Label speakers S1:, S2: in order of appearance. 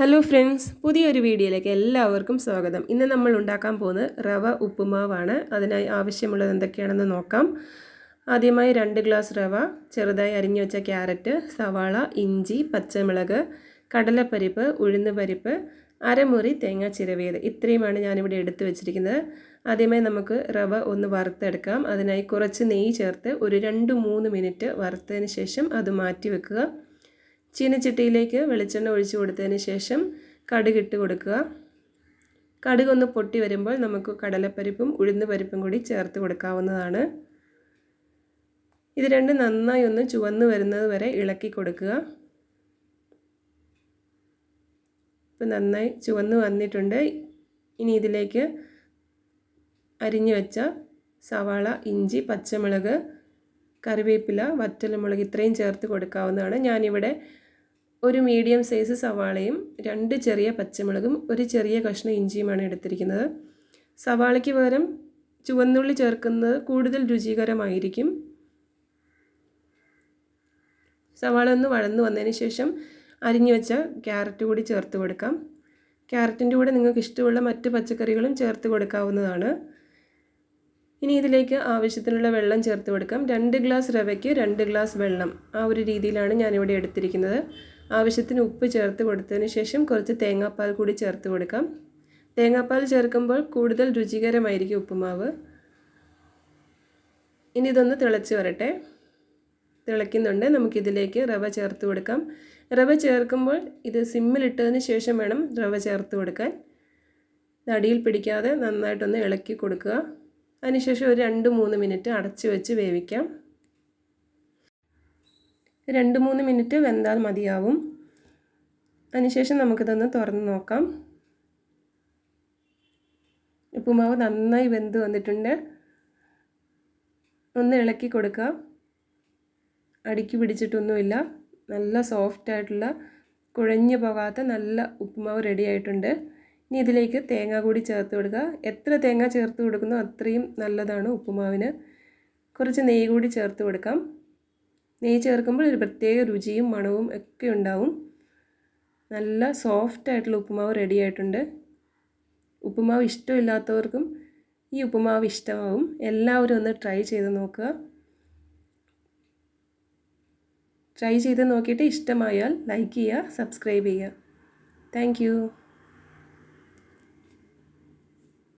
S1: hello friends പുതിയൊരു വീഡിയോയിലേക്ക് എല്ലാവർക്കും സ്വാഗതം ഇന്ന് നമ്മൾ ഉണ്ടാക്കാൻ പോകുന്നത് റവ ഉപ്പുമാവാണ് അതിനായി ആവശ്യമുള്ളത് എന്തൊക്കെയാണെന്ന് നോക്കാം ആദ്യമായി രണ്ട് ഗ്ലാസ് റവ ചെറുതായി അരിഞ്ഞു വെച്ച ക്യാരറ്റ് സവാള ഇഞ്ചി പച്ചമുളക് കടലപ്പരിപ്പ് ഉഴുന്ന് പരിപ്പ് അരമുറി തേങ്ങ ചിരവിയത് ഇത്രയുമാണ് ഞാനിവിടെ എടുത്തു വെച്ചിരിക്കുന്നത് ആദ്യമായി നമുക്ക് റവ ഒന്ന് വറുത്തെടുക്കാം അതിനായി കുറച്ച് നെയ്യ് ചേർത്ത് ഒരു രണ്ട് മൂന്ന് മിനിറ്റ് വറുത്തതിന് ശേഷം അത് മാറ്റി വെക്കുക ചീനച്ചട്ടിയിലേക്ക് വെളിച്ചെണ്ണ ഒഴിച്ചു കൊടുത്തതിന് ശേഷം കടുക് ഇട്ട് കൊടുക്കുക കടുക് ഒന്ന് പൊട്ടി വരുമ്പോൾ നമുക്ക് കടലപ്പരിപ്പും ഉഴുന്ന് പരിപ്പും കൂടി ചേർത്ത് കൊടുക്കാവുന്നതാണ് ഇത് രണ്ട് നന്നായി ഒന്ന് ചുവന്ന് വരുന്നത് വരെ ഇളക്കി കൊടുക്കുക ഇപ്പം നന്നായി ചുവന്ന് വന്നിട്ടുണ്ട് ഇനി ഇതിലേക്ക് അരിഞ്ഞു വെച്ച സവാള ഇഞ്ചി പച്ചമുളക് കറിവേപ്പില മുളക് ഇത്രയും ചേർത്ത് കൊടുക്കാവുന്നതാണ് ഞാനിവിടെ ഒരു മീഡിയം സൈസ് സവാളയും രണ്ട് ചെറിയ പച്ചമുളകും ഒരു ചെറിയ കഷ്ണം ഇഞ്ചിയുമാണ് എടുത്തിരിക്കുന്നത് സവാളയ്ക്ക് പകരം ചുവന്നുള്ളി ചേർക്കുന്നത് കൂടുതൽ രുചികരമായിരിക്കും സവാള ഒന്ന് വഴന്നു വന്നതിന് ശേഷം അരിഞ്ഞു വെച്ച ക്യാരറ്റ് കൂടി ചേർത്ത് കൊടുക്കാം ക്യാരറ്റിൻ്റെ കൂടെ നിങ്ങൾക്ക് ഇഷ്ടമുള്ള മറ്റ് പച്ചക്കറികളും ചേർത്ത് കൊടുക്കാവുന്നതാണ് ഇനി ഇതിലേക്ക് ആവശ്യത്തിനുള്ള വെള്ളം ചേർത്ത് കൊടുക്കാം രണ്ട് ഗ്ലാസ് റവയ്ക്ക് രണ്ട് ഗ്ലാസ് വെള്ളം ആ ഒരു രീതിയിലാണ് ഞാനിവിടെ എടുത്തിരിക്കുന്നത് ആവശ്യത്തിന് ഉപ്പ് ചേർത്ത് കൊടുത്തതിന് ശേഷം കുറച്ച് തേങ്ങാപ്പാൽ കൂടി ചേർത്ത് കൊടുക്കാം തേങ്ങാപ്പാൽ ചേർക്കുമ്പോൾ കൂടുതൽ രുചികരമായിരിക്കും ഉപ്പുമാവ് ഇനി ഇതൊന്ന് തിളച്ച് വരട്ടെ തിളയ്ക്കുന്നുണ്ട് നമുക്കിതിലേക്ക് റവ ചേർത്ത് കൊടുക്കാം റവ ചേർക്കുമ്പോൾ ഇത് സിമ്മിലിട്ടതിന് ശേഷം വേണം റവ ചേർത്ത് കൊടുക്കാൻ അടിയിൽ പിടിക്കാതെ നന്നായിട്ടൊന്ന് ഇളക്കി കൊടുക്കുക അതിനുശേഷം ഒരു രണ്ട് മൂന്ന് മിനിറ്റ് അടച്ചു വെച്ച് വേവിക്കാം രണ്ട് മൂന്ന് മിനിറ്റ് വെന്താൽ മതിയാവും അതിനുശേഷം നമുക്കിതൊന്ന് തുറന്ന് നോക്കാം ഉപ്പുമാവ് നന്നായി വെന്ത് വന്നിട്ടുണ്ട് ഒന്ന് ഇളക്കി കൊടുക്കുക അടുക്കി പിടിച്ചിട്ടൊന്നുമില്ല നല്ല സോഫ്റ്റ് ആയിട്ടുള്ള കുഴഞ്ഞു പോകാത്ത നല്ല ഉപ്പുമാവ് റെഡി ആയിട്ടുണ്ട് ഇനി ഇതിലേക്ക് തേങ്ങ കൂടി ചേർത്ത് കൊടുക്കുക എത്ര തേങ്ങ ചേർത്ത് കൊടുക്കുന്നോ അത്രയും നല്ലതാണ് ഉപ്പുമാവിന് കുറച്ച് നെയ്യ് കൂടി ചേർത്ത് കൊടുക്കാം നെയ്യ് ചേർക്കുമ്പോൾ ഒരു പ്രത്യേക രുചിയും മണവും ഒക്കെ ഉണ്ടാവും നല്ല സോഫ്റ്റ് ആയിട്ടുള്ള ഉപ്പുമാവ് റെഡി ആയിട്ടുണ്ട് ഉപ്പുമാവ് ഇഷ്ടമില്ലാത്തവർക്കും ഈ ഉപ്പുമാവ് ഇഷ്ടമാവും എല്ലാവരും ഒന്ന് ട്രൈ ചെയ്ത് നോക്കുക ട്രൈ ചെയ്ത് നോക്കിയിട്ട് ഇഷ്ടമായാൽ ലൈക്ക് ചെയ്യുക സബ്സ്ക്രൈബ് ചെയ്യുക താങ്ക്